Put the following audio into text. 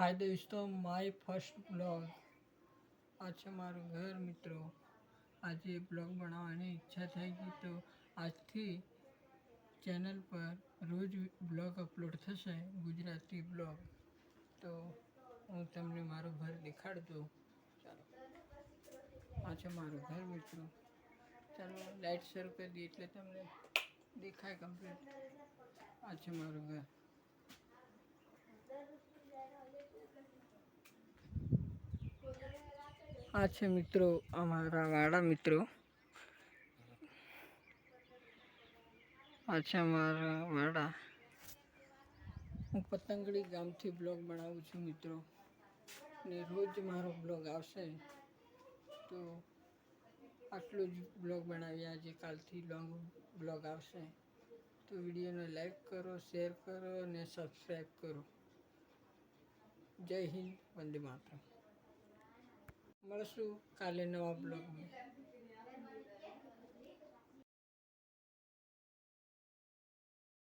હાય દોસ્તો my first blog આ છે મારું ઘર મિત્રો આજે બ્લોગ બનાવવાની ઈચ્છા થઈ ગઈ તો આજથી ચેનલ પર રોજ બ્લોગ અપલોડ થશે ગુજરાતી બ્લોગ તો હું તમને મારું ઘર દેખાડ દઉં ચાલો આ છે મારું ઘર મિત્રો ચાલો લાઇટ શરૂ કરી દઈએ એટલે તમને દેખાય કમ્પ્લીટ આ છે મારું ઘર આ છે મિત્રો અમારા વાડા મિત્રો. આ છે અમારા વાડા. હું પતંગડી ગામથી બ્લોગ બનાવું છું મિત્રો. ને રોજ મારો બ્લોગ આવશે. તો આટલો જ બ્લોગ બનાવી આજે. કાલથી લોંગ બ્લોગ આવશે. તો વિડીયોને લાઈક કરો, શેર કરો અને સબસ્ક્રાઈબ કરો. જય હિન્દ વંદે માતરમ. મળશું કાલે નવા બ્લોગમાં.